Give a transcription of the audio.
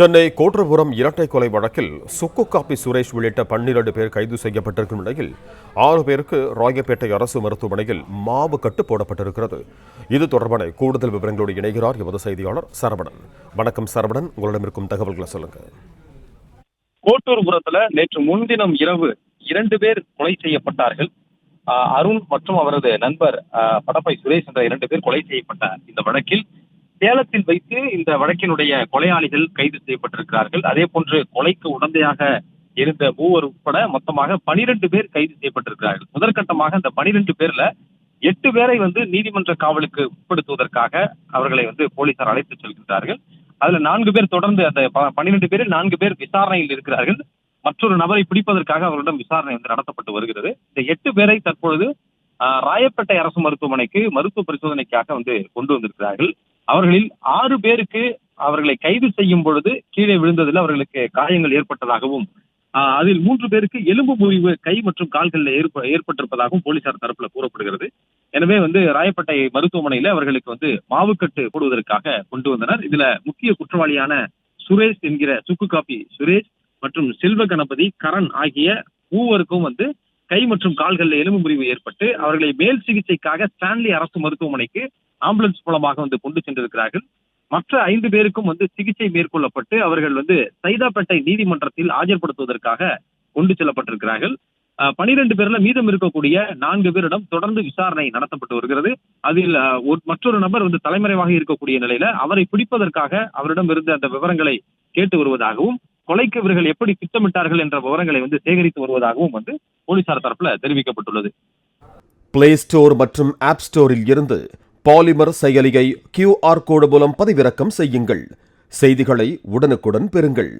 சென்னை கோட்டரபுரம் இரட்டை கொலை வழக்கில் சுக்கு காப்பி சுரேஷ் உள்ளிட்ட பன்னிரண்டு பேர் கைது செய்யப்பட்டிருக்கும் நிலையில் ஆறு பேருக்கு ராயப்பேட்டை அரசு மருத்துவமனையில் மாவு கட்டு போடப்பட்டிருக்கிறது. இது தொடர்பான கூடுதல் விவரங்களோடு இணைகிறார் எமது செய்தியாளர் சரவணன். வணக்கம் சரவணன். உங்களிடம் இருக்கும் தகவல்களை சொல்லுங்க. கோட்டூர்புரத்துல நேற்று முன்தினம் இரவு இரண்டு பேர் கொலை செய்யப்பட்டார்கள். அருண் மற்றும் அவரது நண்பர் படப்பை சுரேஷ் என்ற இரண்டு பேர் கொலை செய்யப்பட்ட இந்த வழக்கில் சேலத்தில் வைத்து இந்த வழக்கினுடைய கொலையாளிகள் கைது செய்யப்பட்டிருக்கிறார்கள். அதே போன்று கொலைக்கு உடந்தையாக இருந்த மூவர் உட்பட மொத்தமாக பனிரெண்டு பேர் கைது செய்யப்பட்டிருக்கிறார்கள். முதற்கட்டமாக இந்த பனிரெண்டு பேர்ல எட்டு பேரை வந்து நீதிமன்ற காவலுக்கு உட்படுத்துவதற்காக அவர்களை வந்து போலீசார் அழைத்து செல்கின்றார்கள். அதுல நான்கு பேர் தொடர்ந்து அந்த பன்னிரெண்டு பேரில் நான்கு பேர் விசாரணையில் இருக்கிறார்கள். மற்றொரு நபரை பிடிப்பதற்காக அவர்களிடம் விசாரணை வந்து நடத்தப்பட்டு வருகிறது. இந்த எட்டு பேரை தற்பொழுது ஆஹ், ராயப்பேட்டை அரசு மருத்துவமனைக்கு மருத்துவ பரிசோதனைக்காக வந்து கொண்டு வந்திருக்கிறார்கள். அவர்களில் ஆறு பேருக்கு அவர்களை கைது செய்யும் பொழுது கீழே விழுந்ததில் அவர்களுக்கு காயங்கள் ஏற்பட்டதாகவும் அதில் மூன்று பேருக்கு எலும்பு முறிவு கை மற்றும் கால்களில் ஏற்ப ஏற்பட்டிருப்பதாகவும் போலீசார் தரப்புல கூறப்படுகிறது. எனவே வந்து ராயப்பேட்டை மருத்துவமனையில அவர்களுக்கு வந்து மாவுக்கட்டு போடுவதற்காக கொண்டு வந்தனர். இதுல முக்கிய குற்றவாளியான சுரேஷ் என்கிற சுக்கு காப்பி சுரேஷ் மற்றும் செல்வ கணபதி கரண் ஆகிய மூவருக்கும் வந்து கை மற்றும் கால்களில் எலும்பு முறிவு ஏற்பட்டு அவர்களை மேல் சிகிச்சைக்காக ஸ்டான்லி அரசு மருத்துவமனைக்கு ஆம்புலன்ஸ் மூலமாக வந்து கொண்டு சென்றிருக்கிறார்கள். மற்ற ஐந்து பேருக்கும் வந்து சிகிச்சை மேற்கொள்ளப்பட்டு அவர்கள் வந்து சைதாப்பேட்டை நீதிமன்றத்தில் ஆஜர்படுத்துவதற்காக கொண்டு செல்லப்பட்டிருக்கிறார்கள். பனிரெண்டு பேர்ல மீதம் இருக்கக்கூடிய நான்கு பேரிடம் தொடர்ந்து விசாரணை நடத்தப்பட்டு வருகிறது. அதில் ஒரு- மற்றொரு நபர் வந்து தலைமறைவாக இருக்கக்கூடிய நிலையில அவரை பிடிப்பதற்காக அவரிடம் இருந்த அந்த விவரங்களை கேட்டு வருவதாகவும் கொலைக்கு இவர்கள் எப்படி திட்டமிட்டார்கள் என்ற விவரங்களை வந்து சேகரித்து வருவதாகவும் வந்து போலீசார் தரப்புல தெரிவிக்கப்பட்டுள்ளது. பிளே ஸ்டோர் மற்றும் ஆப் ஸ்டோரில் இருந்து பாலிமர் செயலியை கியூஆர் கோடு மூலம் பதிவிறக்கம் செய்யுங்கள். செய்திகளை உடனுக்குடன் பெறுங்கள்.